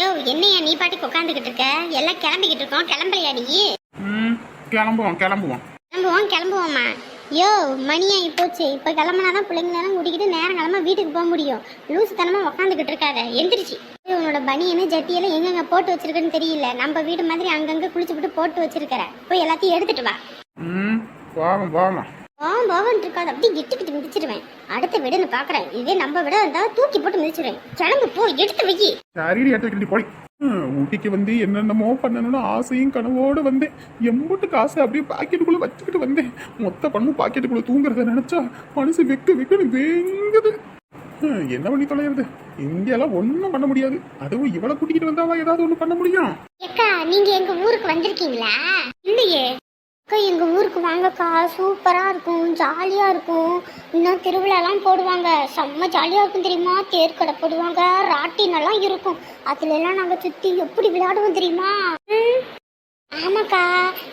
யோ என்னையா நீ பாட்டுக்கு உட்காந்துக்கிட்டு இருக்க? எல்லாம் கிளம்பிக்கிட்டு இருக்கோம். கிளம்பலையா நீ? ம் கிளம்புவோம் கிளம்புவோம். கிளம்புவோம் கிளம்புவோம்மா. யோ மணியா போச்சு. இப்போ கிளம்புனாதான் பிள்ளைங்களெல்லாம் கூட்டிக்கிட்டு நேரம் கிளம்ப வீட்டுக்கு போக முடியும். லூசு தனமாக உட்காந்துக்கிட்டு இருக்காத. எந்திரிச்சு. உன்னோட பனியனு ஜட்டியெல்லாம் எங்கெங்க போட்டு வச்சிருக்குன்னு தெரியல. நம்ம வீடு மாதிரி அங்கங்க குளிச்சு விட்டு போட்டு வச்சிருக்கிற. போய் எல்லாத்தையும் எடுத்துட்டு வா. ம் போவோம் போவோம். போவோம் போவோன்ட்டு இருக்காது. அப்படியே கிட்டு கிட்டு மிதிச்சிடுவேன் அடுத்த வீடுன்னு பார்க்குறேன் இதே நம்ம விட இருந்தா தூக்கி போட்டு மிதிச்சிடுவேன் கிளம்பு போ எடுத்து வை சரிடி எடுத்து வைக்கடி போய் ஊட்டிக்கு வந்து என்னென்னமோ பண்ணணும்னு ஆசையும் கனவோடு வந்தேன். எம்புட்டு காசு அப்படியே பாக்கெட்டுக்குள்ள வச்சுக்கிட்டு வந்தேன். மொத்த பணமும் பாக்கெட்டுக்குள்ள தூங்குறத நினைச்சா மனசு வெக்கு வெக்குன்னு வேங்குது. என்ன பண்ணி தொலைகிறது இங்கெல்லாம் ஒன்றும் பண்ண முடியாது. அதுவும் இவளை கூட்டிகிட்டு வந்தாவா ஏதாவது ஒன்று பண்ண முடியும்? அக்கா நீங்க எங்க ஊருக்கு வந்திருக்கீங்களா? இல்லையே. அக்கா எங்கள் ஊருக்கு வாங்கக்கா. சூப்பராக இருக்கும். ஜாலியாக இருக்கும். இன்னும் திருவிழாலாம் போடுவாங்க. செம்ம ஜாலியாக இருக்கும் தெரியுமா? தேர்க்கடை போடுவாங்க. ராட்டினெல்லாம் இருக்கும். அதுலெல்லாம் நாங்கள் சுற்றி எப்படி விளையாடுவோம் தெரியுமா? ஆமாக்கா.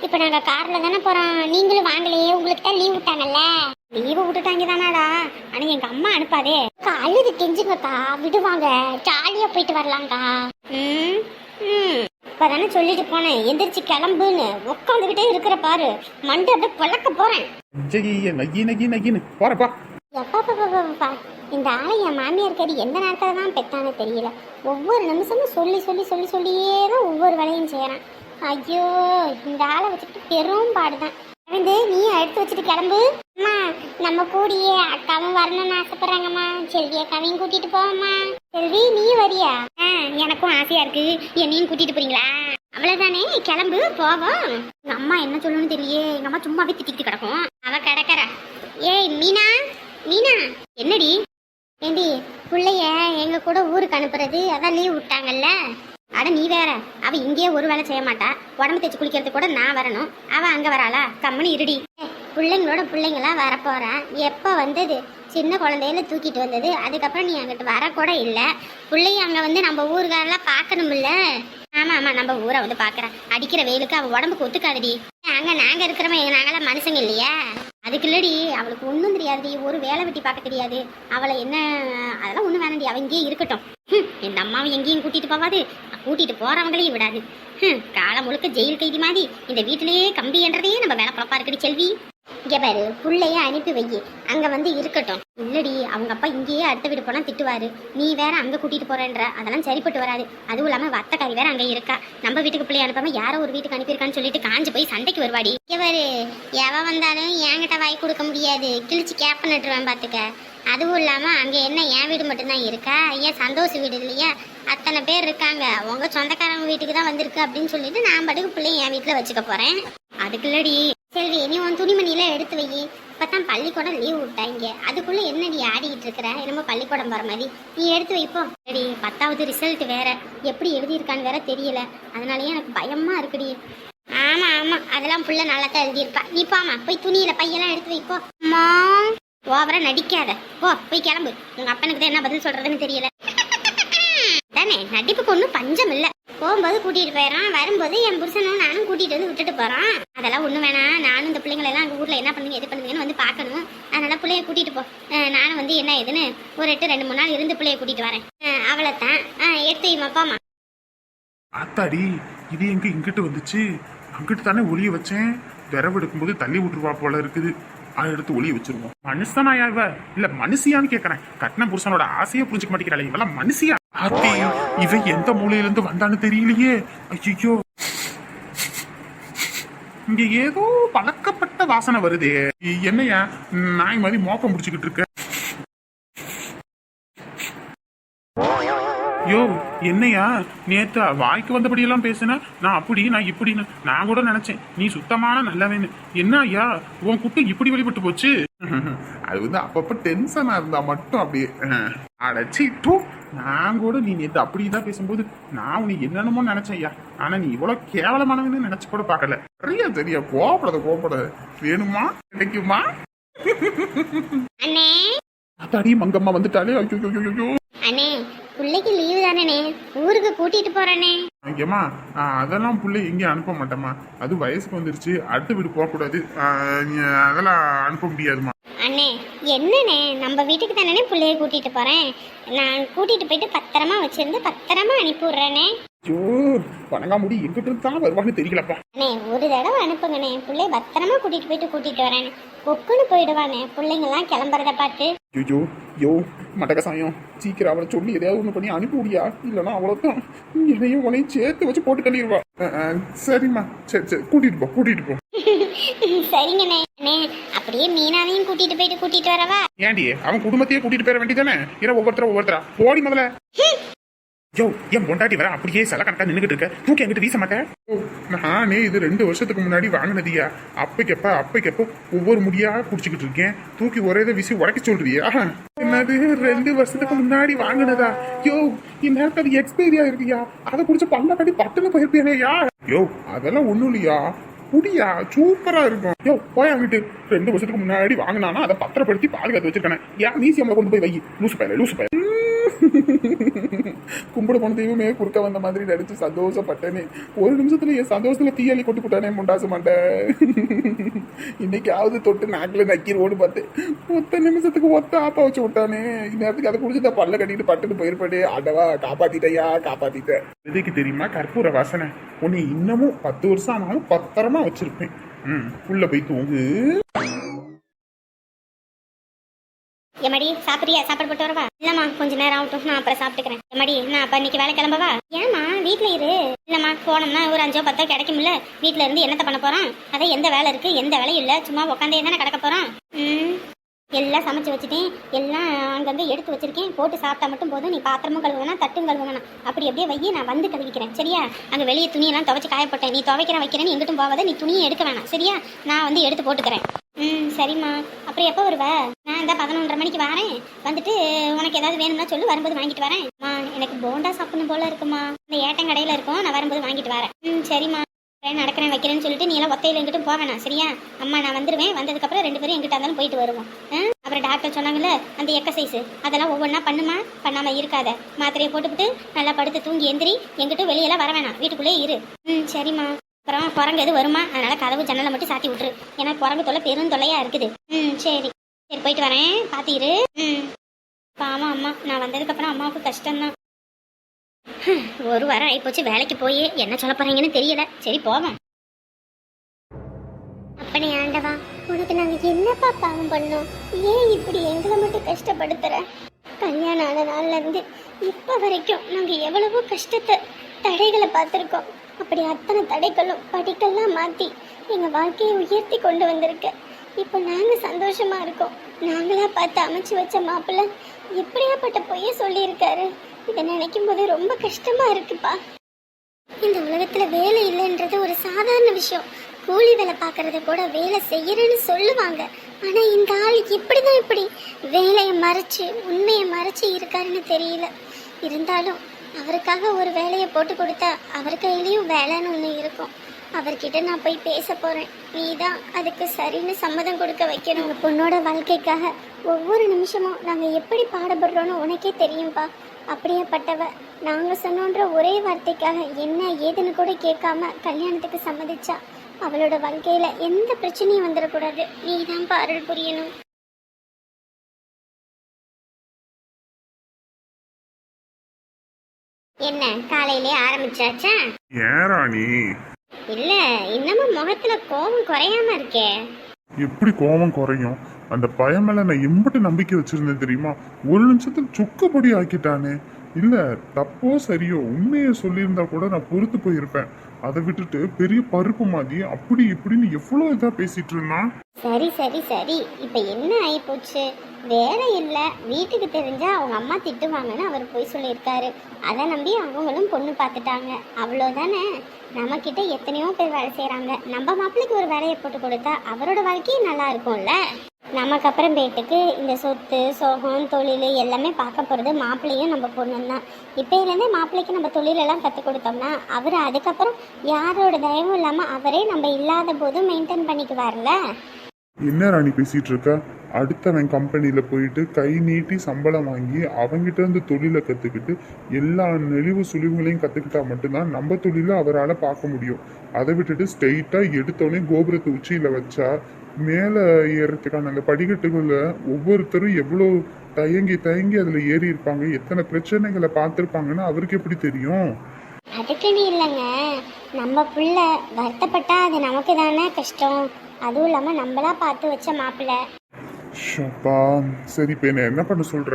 இப்போ நாங்கள் காரில் தானே போகிறோம் நீங்களும் வாங்கலையே உங்களுக்கு தான் லீவ் விட்டாங்கல்ல? லீவு விட்டுட்டாங்க தானாடா ஆனால் எங்கள் அம்மா அனுப்பாதே. அக்கா அழுது கெஞ்சுங்கக்கா. விடுவாங்க. ஜாலியாக போயிட்டு வரலாங்க்கா ம் ம். இப்பதானே சொல்லிட்டு போனேன். எந்திரிச்சு கிளம்புன்னு. உட்காந்துக்கிட்டே இருக்கிற பாரு. மண்டை அப்படியே பழக்க போறேன். ஜெய நகி நகி நகின்னு. போறப்பா எப்பா பாப்பா பாப்பா இந்த ஆளை என் மாமியார் கறி எந்த நேரத்தில் தான் பெத்தானே தெரியல. ஒவ்வொரு நிமிஷமும் சொல்லி சொல்லி சொல்லி சொல்லியே தான் ஒவ்வொரு வேலையும் செய்கிறான் ஐயோ இந்த ஆளை வச்சுக்கிட்டு பெரும் பாடுதான். வந்து நீ எடுத்து வச்சுட்டு கிளம்பு. அம்மா நம்ம கூடியே அக்காவும் வரணும்னு ஆசைப்படுறாங்கம்மா. செல்வி அக்காவையும் கூட்டிட்டு போவம்மா. செல்வி நீ வரியா? ஆ எனக்கும் ஆசையா இருக்கு. என்னையும் கூட்டிட்டு போறீங்களா? அவ்வளவுதானே கிளம்பு போவோம். எங்க அம்மா என்ன சொல்லணும்னு தெரியலையே. எங்க அம்மா சும்மாவே திட்டிட்டு கிடக்கும். அவ கிடக்கற. ஏய் மீனா? மீனா? என்னடி? ஏண்டி பிள்ளைய எங்க கூட ஊருக்கு அனுப்புறது அதான் லீவ் விட்டாங்கல்ல? அட நீ வேற. அவ இங்கேயே ஒரு வேலை செய்ய மாட்டா. உடம்பு தேய்ச்சி குளிக்கிறது கூட நான் வரணும். அவ அங்க வராளா? கம்முன்னு இருடி. பிள்ளைங்களோட பிள்ளைங்களா வரப்போறேன் எப்போ வந்தது? சின்ன குழந்தையில தூக்கிட்டு வந்தது. அதுக்கப்புறம் நீ அங்கிட்டு வரக்கூட இல்லை. பிள்ளைய அங்கே வந்து நம்ம ஊருக்காரெல்லாம் பார்க்கணும்ல. ஆமா ஆமா நம்ம ஊரை வந்து பார்க்குறேன். அடிக்கிற வெயிலுக்கு அவள் உடம்புக்கு ஒத்துக்காதுடி. அங்கே நாங்கள் இருக்கிறவங்க நாங்களாம் மனுஷங்க இல்லையா? அதுக்கு இல்லடி அவளுக்கு ஒன்றும் தெரியாதுடி. ஒரு வேலை வெட்டி பார்க்க தெரியாது. அவளை என்ன அதெல்லாம் ஒன்றும் வேணாண்டி அவள் இங்கேயே இருக்கட்டும். ஹம், இந்த அம்மாவை எங்கேயும் கூட்டிகிட்டு போவாது கூட்டிட்டு போறவங்களையும் விடாது. காலம் முழுக்க ஜெயில் கைதி மாதிரி. இந்த வீட்டிலேயே கம்பி என்றதையே நம்ம வேலை பழப்பா இருக்குடி செல்வி. இங்க பாரு புள்ளைய அனுப்பி வை. அங்க வந்து இருக்கட்டும். இல்லடி அவங்க அப்பா இங்கேயே அடுத்த வீடு போனா திட்டுவாரு. நீ வேற அங்க கூட்டிட்டு போறேன்ற. அதெல்லாம் சரிப்பட்டு வராது. அதுவும் இல்லாம வத்தக்காரி வேற அங்க இருக்கா. நம்ம வீட்டுக்கு பிள்ளைய அனுப்பாம யாரோ ஒரு வீட்டுக்கு அனுப்பியிருக்கான்னு சொல்லிட்டு காஞ்சு போய் சண்டைக்கு வருவாடி. இங்க பாரு எவ வந்தாலும் என்கிட்ட வாய் கொடுக்க முடியாது. கிழிச்சு கேப்ப நட்டுருவேன் பாத்துக்க. அதுவும் இல்லாம அங்க என்ன என் வீடு மட்டும்தான் இருக்கா? ஏன் சந்தோஷ வீடு இல்லையா? அத்தனை பேர் இருக்காங்க. உங்க சொந்தக்காரங்க வீட்டுக்கு தான் வந்திருக்கு அப்படின்னு சொல்லிட்டு நான் படுக்கு பிள்ளைய என் வீட்டுல வச்சுக்க போறேன். அதுக்குள்ளடி. செல்வி நீ உன் துணிமணியில எடுத்து வை. இப்பதான் பள்ளிக்கூடம் லீவ் விட்டாங்க. அதுக்குள்ள என்னடி ஆடிக்கிட்டு இருக்கிற? என்னமோ பள்ளிக்கூடம் போற மாதிரி. நீ எடுத்து வைப்போ சரி பத்தாவது ரிசல்ட் வேற. எப்படி எழுதியிருக்கான்னு வேற தெரியல. அதனாலயே எனக்கு பயமா இருக்குடி. ஆமா ஆமா. அதெல்லாம் புள்ள நல்லா தான் எழுதியிருப்பா. நீ போமா போய் துணியில பையெல்லாம் எடுத்து வைப்போ அம்மா. ஓவரா நடிக்காத. போ போய் கிளம்பு. உங்க அப்பனுக்கு தான் என்ன பதில் சொல்றதுன்னு தெரியல. அதானே? நடிப்புக்கு ஒன்றும் பஞ்சம் இல்லை. போகும்போது கூட்டிட்டு போயிடறான். வரும்போது என் புருஷனும் நானும் கூட்டிட்டு வந்து விட்டுட்டு போறான். அதெல்லாம் ஒண்ணு வேணாம். நானும் இந்த பிள்ளைங்களை எல்லாம் ஊர்ல என்ன பண்ணுங்க எது பண்ணுங்கன்னு வந்து பார்க்கணும். அதனால பிள்ளைய கூட்டிட்டு போ. நானும் வந்து என்ன ஏதுன்னு ஒரு எட்டு ரெண்டு மூணு நாள் இருந்து பிள்ளைய கூட்டிட்டு வரேன். அஹ் அவ்வளவுதான் எடுத்து வைமா ஆத்தாடி இது எங்க இங்கிட்டு வந்துச்சு? அங்கிட்டு தானே ஒளிய வச்சேன். விரவு எடுக்கும்போது தள்ளி விட்டுருவா போல இருக்குது. அதை எடுத்து ஒளிய வச்சிருவோம். மனுஷனா இவ? இல்ல மனுஷியான்னு கேக்குறேன். கட்டின புருஷனோட ஆசையை புரிஞ்சுக்க மாட்டேங்கிறாள். இவெல்லாம் மனுஷியா? ஆத்தி இவன் எந்த மூலையில இருந்து வந்தான்னு தெரியலையே. ஐயோ இங்க ஏதோ பழக்கப்பட்ட வாசனை வருதே. என்னையா? நாய் மாதிரி மோப்பம் முடிச்சுக்கிட்டு இருக்க. யோ என்னையா? நேத்து வாய்க்கு வந்தபடியெல்லாம் பேசுன? நான் அப்படி நான் இப்படின்னு நான் கூட நினைச்சேன். நீ சுத்தமான நல்லவன்னு. என்ன ஐயா? உன் குட்டு இப்படி வெளிப்பட்டு போச்சு. அது வந்து அப்பப்ப டென்ஷனா இருந்தா மட்டும் அப்படியே அடைச்சி டூ நான் கூட நீ நேத்து அப்படிதான் பேசும்போது நான் உன்னை என்னென்னமோ நினைச்சேன் ஐயா. ஆனா நீ இவ்வளவு கேவலமானவன்னு நினைச்சு கூட பார்க்கல. சரியா சரியா கோபப்படாத கோபப்படாத வேணுமா? கிடைக்குமா? அத்தாடி மங்கம்மா வந்துட்டாலே. ஐயோ ஐயோ, ஐயோ அண்ணே பிள்ளைக்கு லீவு தானே ஊருக்கு கூட்டிட்டு போறேனே ஐயம்மா அதெல்லாம் புள்ளை எங்கேயும் அனுப்ப மாட்டேம்மா. அது வயசுக்கு வந்துருச்சு. அடுத்த வீடு போகக்கூடாது. அதெல்லாம் அனுப்ப முடியாதும்மா. அண்ணே என்னண்ணே? நம்ம வீட்டுக்கு தானே பிள்ளைய கூட்டிட்டு போறேன். நான் கூட்டிட்டு போயிட்டு பத்திரமா வச்சிருந்து பத்திரமா அனுப்பி விடுறேனே ஐயோ வணங்காமுடி எங்கிட்ட தான் வருவான்னு தெரியலப்பா. அண்ணே ஒரு தடவை அனுப்புங்கண்ணே. பிள்ளைய பத்திரமா கூட்டிட்டு போயிட்டு கூட்டிட்டு வரேன். கொக்குன்னு போயிடுவானே. பிள்ளைங்கெல்லாம் கிளம்புறத பார்த்து. ஐயோ யோ மடகசாயம் சீக்கிரம் அவளை சொல்லி எதையாவது ஒன்று பண்ணி அனுப்பி விடியா இல்லைன்னா அவ்வளோதான் என்னையும் உனையும் சேர்த்து வச்சு போட்டு தள்ளிடுவா. சரிம்மா. சரி சரி. கூட்டிட்டு போ கூட்டிட்டு போ. சரிங்கண்ணே அண்ணே அப்படியே மீனாவையும் கூட்டிட்டு போயிட்டு கூட்டிட்டு வரவா? ஏண்டி அவன் குடும்பத்தையே கூட்டிட்டு போயிட வேண்டியதானே ஏன்னா ஒவ்வொருத்தரா ஒவ்வொருத்தரா. போடி முதல்ல. யோ என் பொண்டாட்டி வர அப்படியே சில கணக்கா நின்னுகிட்டு இருக்க. தூக்கி என்கிட்ட வீச மாட்டேன் நானே இது ரெண்டு வருஷத்துக்கு முன்னாடி வாங்கினதியா? அப்பைக்கப்ப அப்பைக்கப்ப ஒவ்வொரு முடியா குடிச்சுக்கிட்டு இருக்கேன். தூக்கி ஒரே இதை வீசி உடைக்க சொல்றியா? என்னது ரெண்டு வருஷத்துக்கு முன்னாடி வாங்கினதா? யோ இந்நேரத்துக்கு அது எக்ஸ்பைரி ஆயிருக்கியா? அதை குடிச்சு பல்ல கட்டி பட்டுன்னு போயிருப்பேனேயா? யோ அதெல்லாம் ஒண்ணும் இல்லையா? குடியா சூப்பரா இருக்கும். யோ போய் வீட்டு ரெண்டு வருஷத்துக்கு முன்னாடி வாங்கினானா அதை பத்திரப்படுத்தி பாதுகாத்து வச்சிருக்கேன். ஏன் மியூசியம்ல கொண்டு போய் வை. லூசு பையல லூசு பையல. கும்பிட போன தெய்வமே குறுக்க வந்த மாதிரி நடிச்சு சந்தோஷப்பட்டேனே. ஒரு நிமிஷத்துல என் சந்தோஷத்துல தீயாளி கொட்டு போட்டானே முண்டாசு மாட்ட இன்னைக்காவது தொட்டு நாக்குல நக்கிடுவோன்னு பார்த்தேன். ஒத்த நிமிஷத்துக்கு ஒத்த ஆப்பா வச்சு விட்டானே. இந்நேரத்துக்கு அதை குடிச்சு பல்ல கட்டிட்டு பட்டுன்னு போயிருப்பாடு அடவா காப்பாத்திட்டையா காப்பாத்திட்ட. இதுக்கு தெரியுமா? கற்பூர வாசனை. உன்னை இன்னமும் பத்து வருஷம் ஆனாலும் பத்திரமா வச்சிருப்பேன். ம் உள்ள போய் தூங்கு. எம்மாடி சாப்பிட்றியா? சாப்பாடு போட்டு வரவா? இல்லம்மா கொஞ்ச நேரம் ஆகட்டும். நான் அப்புறம் சாப்பிட்டுக்கிறேன். எம்மாடி நான் அப்ப இன்னைக்கு வேலை கிளம்பவா? ஏமா வீட்ல இரு. இல்லம்மா போனோம்னா ஒரு அஞ்சோ பத்தோ கிடைக்கும்ல. வீட்ல இருந்து என்னத்த பண்ண போறோம் அதான் எந்த வேலை இருக்கு? எந்த வேலையும் இல்ல. சும்மா உட்காந்தே தானே கிடக்க போறோம் எல்லாம் சமைச்சு வச்சுட்டேன். எல்லாம் அங்கங்கே எடுத்து வச்சிருக்கேன். போட்டு சாப்பிட்டா மட்டும் போதும். நீ பாத்திரமும் கழுவுனா தட்டும் கழுவுனா. அப்படி அப்படியே வையே நான் வந்து கழுவிக்கிறேன். சரியா? அங்கே வெளியே துணியெல்லாம் துவைச்சு காயப்பட்டேன். நீ துவைக்கிறேன் வைக்கிறேன்னு எங்கிட்டும் போகாத. நீ துணியை எடுக்க வேணாம். சரியா? நான் வந்து எடுத்து போட்டுக்கிறேன். ம் சரிம்மா. அப்புறம் எப்போ வருவ? நான் இந்த பதினொன்றரை மணிக்கு வரேன். வந்துட்டு உனக்கு ஏதாவது வேணும்னா சொல்லு. வரும்போது வாங்கிட்டு வரேன். எனக்கு போண்டா சாப்பிடணும் போல இருக்குமா. இந்த ஏட்டங்கடையில் இருக்கும். நான் வரும்போது வாங்கிட்டு வரேன். ம் சரிம்மா. நடக்கிறேன் வைக்கிறேன்னு சொல்லிட்டு நீ எல்லாம் ஒத்தையில் எங்கிட்டும் போக வேணாம் சரியா? அம்மா நான் வந்துடுவேன் வந்ததுக்கப்புறம் ரெண்டு பேரும் எங்கிட்ட இருந்தாலும் போயிட்டு வருவோம். அப்புறம் டாக்டர் சொன்னாங்கல்ல அந்த எக்ஸசைஸ் அதெல்லாம் ஒவ்வொன்றா பண்ணுமா? பண்ணாமல் இருக்காத. மாத்திரையை போட்டுவிட்டு நல்லா படுத்து தூங்கி எந்திரி எங்கிட்டும் வெளியெல்லாம் வர வேணாம். வீட்டுக்குள்ளேயே இரு. ம் சரிம்மா. அப்புறம் குரங்கு எது வருமா? அதனால கதவு ஜன்னலை மட்டும் சாத்தி விட்டுரு. ஏன்னா குரங்கு தொல்லை பெரும் தொல்லையா இருக்குது. ம் சரி. சரி போயிட்டு வரேன். பார்த்து இரு. ம். பாவம் அம்மா. நான் வந்ததுக்கப்புறம் அம்மாவுக்கு கஷ்டம்தான். ஒரு வாரம் ஆயிப்போச்சு. வேலைக்கு போய் என்ன சொல்ல போறீங்கன்னு தெரியல. சரி போவோம். அப்படி ஆண்டவா உனக்கு நாங்க என்னப்பா பாவம் பண்ணோம்? ஏன் இப்படி எங்களை மட்டும் கஷ்டப்படுத்துற? கல்யாணம் ஆன நாள்ல இருந்து இப்ப வரைக்கும் நாங்க எவ்வளவோ கஷ்டத்தை தடைகளை பார்த்துருக்கோம். அப்படி அத்தனை தடைகளும் படிக்கெல்லாம் மாத்தி எங்க வாழ்க்கையை உயர்த்தி கொண்டு வந்திருக்க. இப்போ நாங்க சந்தோஷமா இருக்கோம். நாங்களா பார்த்து அமைச்சு வச்ச மாப்பிள்ளை எப்படியாப்பட்ட பொய்ய சொல்லியிருக்காரு. இதை நினைக்கும் போது ரொம்ப கஷ்டமா இருக்குப்பா. இந்த உலகத்துல வேலை இல்லைன்றது ஒரு சாதாரண விஷயம். கூலி வேலை பார்க்கறத கூட வேலை செய்யறேன்னு சொல்லுவாங்க. ஆனா இந்த ஆள் இப்படிதான் இப்படி வேலையை மறைச்சு உண்மையை மறைச்சு இருக்காருன்னு தெரியல. இருந்தாலும் அவருக்காக ஒரு வேலையை போட்டு கொடுத்தா அவர் கையிலயும் வேலைன்னு ஒன்று இருக்கும். அவர்கிட்ட நான் போய் பேச போறேன். நீ தான் அதுக்கு சரின்னு சம்மதம் கொடுக்க வைக்கணும். பொண்ணோட வாழ்க்கைக்காக ஒவ்வொரு நிமிஷமும் நாங்க எப்படி பாடுபடுறோன்னு உனக்கே தெரியும்பா. அப்படியேப்பட்டவ நாங்க சொன்னோன்ற ஒரே வார்த்தைக்காக என்ன ஏதுன்னு கூட கேட்காம கல்யாணத்துக்கு சம்மதிச்சா அவளோட வாழ்க்கையில எந்த பிரச்சனையும் வந்துடக்கூடாது நீ தான் அருள் புரியணும். என்ன காலையிலே ஆரம்பிச்சாச்சா? ஏன் ராணி? இல்ல இன்னமும் முகத்துல கோபம் குறையாம இருக்கே. எப்படி கோபம் குறையும்? அந்த பையன் மேல நான் எம்பிட்டு நம்பிக்கை வச்சிருந்தேன் தெரியுமா? ஒரு நிமிஷத்துல சுக்குப்படி ஆக்கிட்டானே. இல்ல தப்போ சரியோ உண்மையை சொல்லியிருந்தா கூட நான் பொறுத்து போயிருப்பேன். அதை விட்டுட்டு பெரிய பருப்பு மாதிரி அப்படி இப்படின்னு எவ்வளவு இதா பேசிட்டு இருந்தான்? சரி சரி சரி. இப்ப என்ன ஆயிப்போச்சு? வேலை இல்ல. வீட்டுக்கு தெரிஞ்சா அவங்க அம்மா திட்டுவாங்கன்னு அவர் போய் சொல்லியிருக்காரு. அதை நம்பி அவங்களும் பொண்ணு பார்த்துட்டாங்க. அவ்வளோதானே? நம்ம கிட்ட எத்தனையோ பேர் வேலை செய்கிறாங்க நம்ம மாப்பிள்ளைக்கு ஒரு வேலையை போட்டு கொடுத்தா அவரோட வாழ்க்கையும் நல்லா இருக்கும்ல? நமக்கு அப்புறமேட்டுக்கு இந்த சொத்து சோகம் தொழில் எல்லாமே பார்க்க போகிறது மாப்பிள்ளையும் நம்ம பொண்ணும் தான். இப்போலேருந்தே மாப்பிள்ளைக்கு நம்ம தொழிலெல்லாம் கற்றுக் கொடுத்தோம்னா அவர் அதுக்கப்புறம் யாரோட தயவும் இல்லாமல் அவரே நம்ம இல்லாத போதும் மெயின்டைன் பண்ணிக்குவார்ல என்ன ராணி பேசிட்டு இருக்க அடுத்தவன் கம்பெனியில் போயிட்டு கை நீட்டி சம்பளம் வாங்கி அவங்கிட்ட இருந்து தொழிலை கற்றுக்கிட்டு எல்லா நெளிவு சுழிவுகளையும் கற்றுக்கிட்டா மட்டும்தான் நம்ம தொழிலை அவரால் பார்க்க முடியும். அதை விட்டுட்டு ஸ்ட்ரெயிட்டாக எடுத்தோடனே கோபுரத்தை உச்சியில் வச்சா மேலே ஏறுறதுக்கான அந்த படிக்கட்டுகளில் ஒவ்வொருத்தரும் எவ்வளோ தயங்கி தயங்கி அதில் ஏறி இருப்பாங்க எத்தனை பிரச்சனைகளை பார்த்துருப்பாங்கன்னு அவருக்கு எப்படி தெரியும்? அதுக்குன்னு இல்லைங்க. நம்ம புள்ள வருத்தப்பட்டா அது நமக்கு தானே கஷ்டம். அதுவும் இல்லாமல் நம்மளா பார்த்து வச்ச மாப்பிள்ளை ஷப்பா சரி இப்போ என்ன என்ன பண்ண சொல்ற?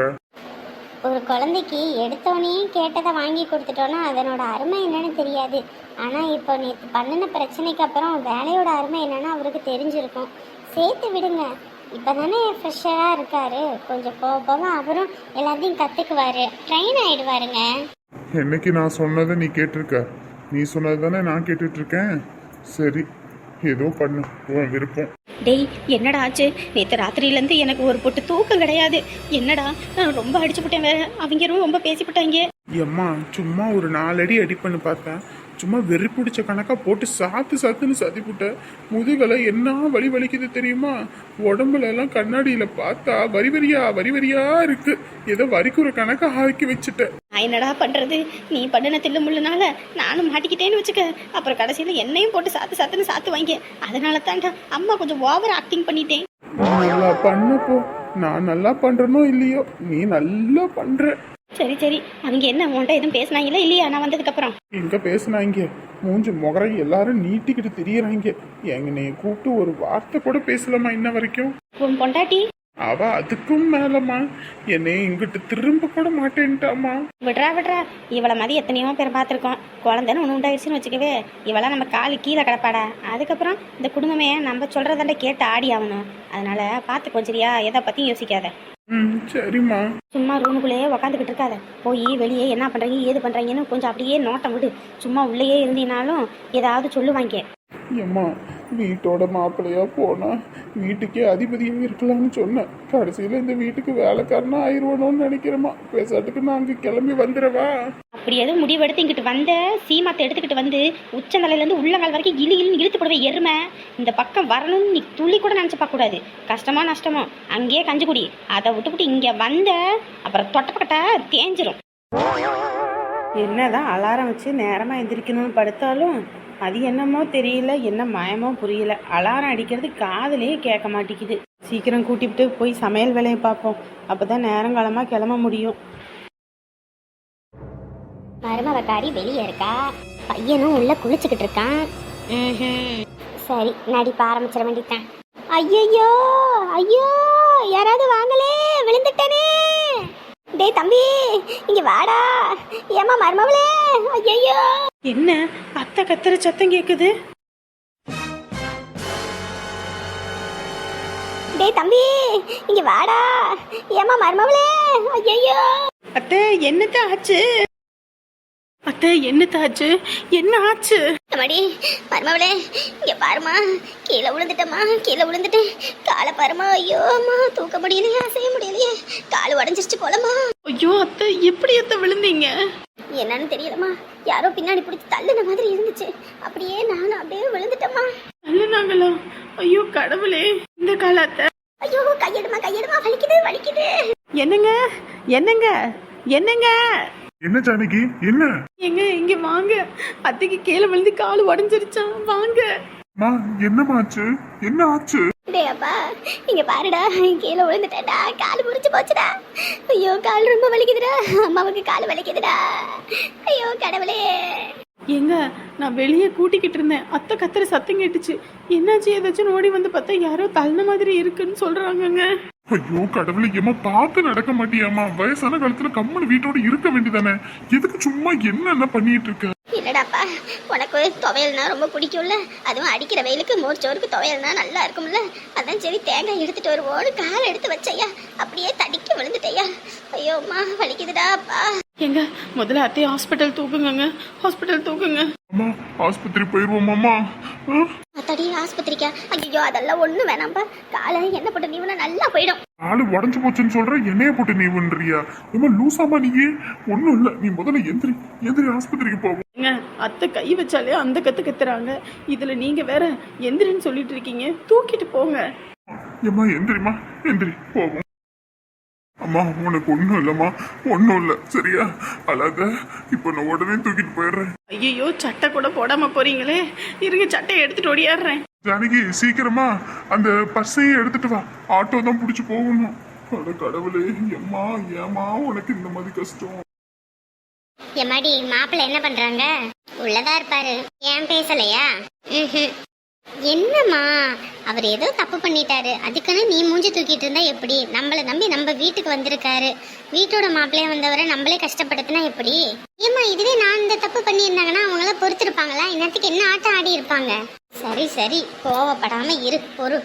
ஒரு குழந்தைக்கு எடுத்தோடனே கேட்டதை வாங்கி கொடுத்துட்டோன்னா அதனோட அருமை என்னன்னு தெரியாது. ஆனால் இப்போ நேற்று பண்ணின பிரச்சனைக்கு அப்புறம் வேலையோட அருமை என்னன்னு அவருக்கு தெரிஞ்சிருக்கும். சேர்த்து விடுங்க. இப்போ தானே ஃப்ரெஷ்ஷராக இருக்காரு. கொஞ்சம் போக போக அவரும் எல்லாத்தையும் கற்றுக்குவாரு ட்ரெயின் ஆகிடுவாருங்க என்னைக்கு நான் சொன்னதை நீ கேட்டிருக்க? நீ சொன்னது தானே நான் கேட்டுட்டு இருக்கேன்? சரி. ஏதோ பண்ணு. உன் விருப்பம். டேய் என்னடா ஆச்சு? நேற்று ராத்திரியிலேருந்து எனக்கு ஒரு பொட்டு தூக்கம் கிடையாது. என்னடா நான் ரொம்ப அடிச்சு போட்டேன் வேற. அவங்க ரொம்ப பேசிவிட்டாங்க எம்மா சும்மா ஒரு நாலடி அடி பண்ணி பார்த்தேன். சும்மா வெறி பிடிச்ச கணக்கா போட்டு சாத்து சாத்துன்னு சதி புட்ட முதுகலை என்ன வலி வலிக்குது தெரியுமா? உடம்புல எல்லாம் கண்ணாடியில பார்த்தா வரி வரியா வரி வரியா இருக்கு. ஏதோ வரிக்குற கணக்கா ஆக்கி வச்சுட்டேன் நான் என்னடா பண்ணுறது நீ பண்ணின தில்லு முள்ளுனால நானும் மாட்டிக்கிட்டேன்னு வச்சுக்க. அப்புறம் கடைசியில் என்னையும் போட்டு சாத்து சாத்துன்னு சாத்து வாங்க. அதனால தான்டா அம்மா கொஞ்சம் ஓவர் ஆக்டிங் பண்ணிட்டேன். நல்லா பண்ணப்போ நான் நல்லா பண்றனோ இல்லையோ? நீ நல்லா பண்ற. சரி சரி. அவங்க என்ன உன்ட்ட எதுவும் பேசினாங்களா இல்லையா? நான் வந்ததுக்கப்புறம் எங்க பேசுனாங்க? மூஞ்சி முகரை எல்லாரும் நீட்டிக்கிட்டு திரியறாங்க. எங்க நீ கூப்பிட்டு ஒரு வார்த்தை கூட பேசலாமா இன்ன வரைக்கும். உன் பொண்டாட்டி? அவ அதுக்கும் மேலம்மா. என்னை இங்கிட்டு திரும்ப கூட மாட்டேன்ட்டாமா விட்றா விட்றா. இவளை மாதிரி எத்தனையோ பேர் பார்த்துருக்கோம். குழந்தைன்னு ஒன்று உண்டாயிடுச்சுன்னு வச்சுக்கவே இவளாம் நம்ம காலு கீழே கிடப்பாடா? அதுக்கப்புறம் இந்த குடும்பமே நம்ம சொல்கிறதாண்ட கேட்டு ஆடி ஆகணும். அதனால பார்த்து கொஞ்சரியா எதை பற்றியும் யோசிக்காத. ம் சரிம்மா. சும்மா ரூமுக்குள்ளேயே உக்காந்துக்கிட்டு இருக்காத. போய் வெளியே என்ன பண்ணுறீங்க ஏது பண்ணுறீங்கன்னு கொஞ்சம் அப்படியே நோட்டம் விடு. சும்மா உள்ளேயே இருந்தீனாலும் ஏதாவது சொல்லுவாங்க. ஏம்மா வீட்டோட மாப்பிள்ளையா போனா வீட்டுக்கே அதிபதியாக இருக்கலாம்னு சொன்னேன். கடைசியில் இந்த வீட்டுக்கு வேலைக்காரனா ஆயிடுவானோன்னு நினைக்கிறேம்மா. பேசாட்டுக்கு நான் அங்கே கிளம்பி வந்துடவா அப்படி எதுவும் முடிவெடுத்து இங்கிட்டு வந்த சீமாத்தை எடுத்துக்கிட்டு வந்து உச்சந்தலையிலேருந்து உள்ளங்கால் வரைக்கும் இழு இழுன்னு இழுத்து போடுவே எருமை. இந்த பக்கம் வரணும்னு நீ துளி கூட நினச்சி பார்க்கக்கூடாது கஷ்டமா நஷ்டமோ அங்கேயே கஞ்சி குடி. அதை விட்டுவிட்டு இங்கே வந்த அப்புறம் தொட்டப்பக்கட்ட தேஞ்சிரும். என்னதான் அலாரம் வச்சு நேரமாக எந்திரிக்கணும்னு படுத்தாலும் அது என்னமோ தெரியல என்ன மயமோ புரியல. அலாரம் அடிக்கிறது காதுலயே கேட்க மாட்டேங்குது. சீக்கிரம் கூட்டிட்டு போய் சமையல் வேலையை பார்ப்போம். அப்பதான் நேரங்காலமாக கிளம்ப முடியும். மருமவக்காரி வெளியே இருக்கா? பையனும் உள்ள குளிச்சுக்கிட்டு இருக்கான். சரி நடிப்ப ஆரம்பிச்சிட வேண்டியதான் ஐயோ ஐயோ யாராவது வாங்களே விழுந்துட்டனே. டேய் தம்பி இங்க வாடா. ஏமா மருமவளே ஐயோ என்ன? அத்தை கத்துற சத்தம் கேட்குது டேய் தம்பி இங்க வாடா. ஏமா மருமவளே ஐயோ அத்தை என்னத்த ஆச்சு? அத்தை என்னத்த ஆச்சு என்ன ஆச்சு அம்மாடி மருமவளே இங்க பாருமா. கீழே விழுந்துட்டம்மா கீழே விழுந்துட்டேன் காலை பாருமா. ஐயோ அம்மா தூக்க முடியலையே செய்ய முடியலையே. கால் உடஞ்சிருச்சு போலமா ஐயோ அத்தை எப்படி அத்தை விழுந்தீங்க? என்னன்னு தெரியலம்மா. யாரோ பின்னாடி பிடிச்சி தள்ளுன மாதிரி இருந்துச்சு. அப்படியே நானும் அப்படியே விழுந்துட்டேம்மா. அல்லனாங்களா ஐயோ கடவுளே இந்த காலத்தை ஐயோ கையெடுமா கையெடுமா. வலிக்குது வலிக்குது. என்னங்க? என்னங்க? என்னங்க? என்ன ஜானகி என்ன? எங்க இங்க வாங்க. அத்தைக்கு கீழே விழுந்து கால் உடஞ்சிருச்சான் வாங்க. மா என்னம்மா ஆச்சு? என்ன ஆச்சு? டேய் அப்பா இங்க பாருடா. கீழே விழுந்துட்டேன்டா. கால் முறிச்சு போச்சுடா. ஐயோ கால் ரொம்ப வலிக்குதுடா. அம்மாவுக்கு கால் வலிக்குதுடா. ஐயோ கடவுளே. எங்க நான் வெளியே கூட்டிக்கிட்டு இருந்தேன். அத்தை கத்துற சத்தம் கேட்டுச்சு. என்னாச்சு? ஏதாச்சும் ஓடி வந்து பார்த்தா யாரோ தள்ளின மாதிரி இருக்குன்னு சொல்றாங்கங்க. ஐயோ கடவுளை ஏமா பார்த்து நடக்க மாட்டியாமா வயசான காலத்துல கம்முன்னு வீட்டோட இருக்க வேண்டியதானே? எதுக்கு சும்மா என்னென்ன பண்ணிட்டு இருக்க? இல்லடாப்பா உனக்கு துவையல்னா ரொம்ப பிடிக்கும்ல? அதுவும் அடிக்கிற வெயிலுக்கு மோர்ச்சோருக்கு துவையல்னா நல்லா இருக்கும்ல? அதான் சரி தேங்காய் எடுத்துட்டு வருவோன்னு காலை எடுத்து வச்சையா அப்படியே தடிக்க விழுந்துட்டேயா ஐயோ அம்மா வலிக்குதுடா அப்பா எங்க முதல்ல அத்தையை ஹாஸ்பிட்டல் தூக்குங்க ஹாஸ்பிட்டல் தூக்குங்க. அம்மா ஆஸ்பத்திரி போயிருவோமாம்மா? அத்தடி ஆஸ்பத்திரிக்கா? ஐயோ அதெல்லாம் ஒன்றும் வேணாம்ப்பா. காலை என்ன போட்டு நீவனா நல்லா போயிடும். காலு உடஞ்சு போச்சுன்னு சொல்ற என்னைய போட்டு நீ பண்றியா ஏமா லூசாமா நீயே? ஒண்ணும் இல்ல. நீ முதல்ல எந்திரி எந்திரி ஆஸ்பத்திரிக்கு போவோம் ஏங்க அத்தை கை வச்சாலே அந்த கத்து கத்துறாங்க. இதுல நீங்க வேற எந்திரின்னு சொல்லிட்டு இருக்கீங்க. தூக்கிட்டு போங்க. ஏம்மா எந்திரிம்மா எந்திரி. போவோம். அம்மா உனக்கு ஒன்றும் இல்லைம்மா. ஒன்றும் இல்லை. சரியா? அழாத. இப்போ நான் உடனே தூக்கிட்டு போயிடுறேன். ஐயோ சட்டை கூட போடாம போறீங்களே. இருங்க சட்டை எடுத்துட்டு ஓடியாடுறேன். ஜானகி சீக்கிரமா அந்த பர்ஸையும் எடுத்துட்டு வா. ஆட்டோ தான் பிடிச்சி போகணும். அட கடவுளே எம்மா ஏமா உனக்கு இந்த மாதிரி கஷ்டம். எம்மாடி மாப்பிள்ள என்ன பண்றாங்க? உள்ளதா இருப்பாரு. ஏன் பேசலையா? என்னம்மா? அவர் ஏதோ தப்பு பண்ணிட்டாரு. அதுக்குன்னு நீ மூஞ்சி தூக்கிட்டு இருந்தா எப்படி? நம்மளை நம்பி நம்ம வீட்டுக்கு வந்திருக்காரு. வீட்டோட மாப்பிள்ளைய வந்தவரை நம்மளே கஷ்டப்படுத்தினா எப்படி? ஏம்மா இதுவே நான் இந்த தப்பு பண்ணியிருந்தாங்கன்னா அவங்களாம் பொறுத்திருப்பாங்களா? இன்னத்துக்கு என்ன ஆட்டம் ஆடி இருப்பாங்க? சரி சரி. கோவப்படாம இரு பொறு.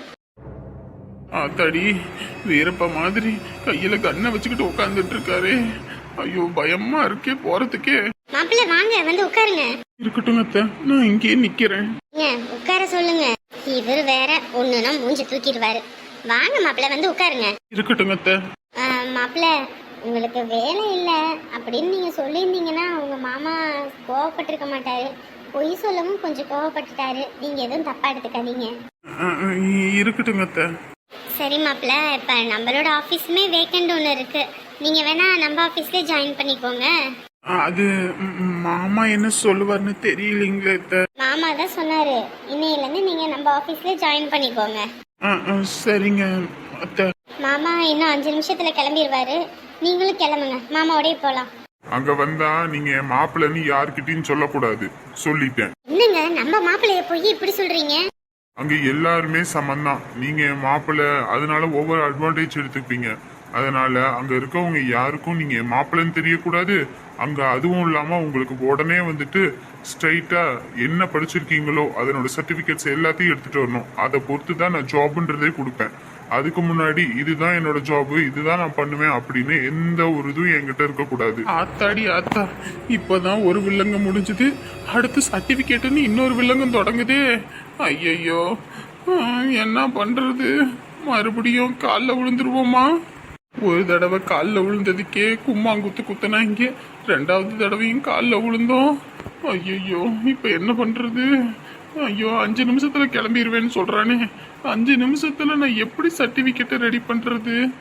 ஆத்தாடி வீரப்ப மாதிரி கையில கண்ணை வச்சுக்கிட்டு உட்காந்துட்டு இருக்காரு. ஐயோ பயமா இருக்கே போறதுக்கே. மாப்பிள்ளை வாங்க வந்து உட்காருங்க. இருக்கட்டும் அத்தை. நான் இங்கேயே நிக்கிறேன். ஏன் உட்கார சொல்லுங்க. இவர் வேற ஒண்ணுனா மூஞ்சி தூக்கிடுவாரு. வாங்க மாப்பிள்ளை வந்து உட்காருங்க. இருக்கட்டும் அத்தை. மாப்பிள்ள உங்களுக்கு வேலை இல்லை. அப்படின்னு நீங்கள் சொல்லியிருந்தீங்கன்னா உங்க மாமா கோவப்பட்டிருக்க மாட்டாரு. பொய் சொல்லவும் கொஞ்சம் கோவப்பட்டுட்டாரு. நீங்கள் எதுவும் தப்பாக எடுத்துக்காதீங்க. இருக்கட்டும் அத்தை. சரி மாப்பிள்ள இப்போ நம்மளோட ஆஃபீஸுமே வேக்கண்ட் ஒன்று இருக்கு. நீங்கள் வேணா நம்ம ஆஃபீஸ்லேயே ஜாயின் பண்ணிக்கோங்க. அது மாமா என்ன சொல்லுவார்னு தெரியலீங்களே அத்தை. மாமா தான் சொன்னார். இன்னையிலேருந்து நீங்கள் நம்ம ஆஃபீஸ்லேயே ஜாயின் பண்ணிக்கோங்க. சரிங்க மாமா இன்னும் அஞ்சு நிமிஷத்தில் கிளம்பிடுவாரு நீங்களும் கிளம்புங்க. மாமாவோடய போகலாம் அங்க வந்தா நீங்க மாப்பிள்ளைன்னு யாருக்கிட்டையும் சொல்லக்கூடாது. சொல்லிட்டேன். என்னங்க நம்ம மாப்பிள்ளைய போய் இப்படி சொல்கிறீங்க அங்கே எல்லாருமே சமந்தான். நீங்கள் மாப்பிள்ளை அதனால ஒவ்வொரு அட்வான்டேஜ் எடுத்துப்பீங்க. அதனால அங்கே இருக்கவங்க யாருக்கும் நீங்கள் மாப்பிள்ளைன்னு தெரியக்கூடாது. அங்கே அதுவும் இல்லாமல் உங்களுக்கு உடனே வந்துட்டு ஸ்ட்ரைட்டாக என்ன படிச்சிருக்கீங்களோ அதனோட சர்டிஃபிகேட்ஸ் எல்லாத்தையும் எடுத்துகிட்டு வரணும். அதை பொறுத்து தான் நான் ஜாப்ன்றதே கொடுப்பேன். அதுக்கு முன்னாடி இதுதான் என்னோட ஜாப் இதுதான் நான் பண்ணுவேன் அப்படின்னு எந்த ஒரு இதுவும் என்கிட்ட இருக்கக்கூடாது. ஆத்தாடி ஆத்தா இப்போதான் ஒரு வில்லங்க முடிஞ்சது. அடுத்து சர்டிஃபிகேட்டுன்னு இன்னொரு வில்லங்கம் தொடங்குதே. ஐயையோ என்ன பண்றது? மறுபடியும் காலில் விழுந்துருவோமா? ஒரு தடவை காலில் விழுந்ததுக்கே கும்மாங்குத்து குத்துனாங்க. ரெண்டாவது தடவையும் காலில் விழுந்தோம். ஐயையோ இப்போ என்ன பண்ணுறது ஐயோ அஞ்சு நிமிஷத்துல கிளம்பிடுவேன்னு சொல்றானே. அஞ்சு நிமிஷத்துல நான் எப்படி சர்டிபிகேட்டை ரெடி பண்றது?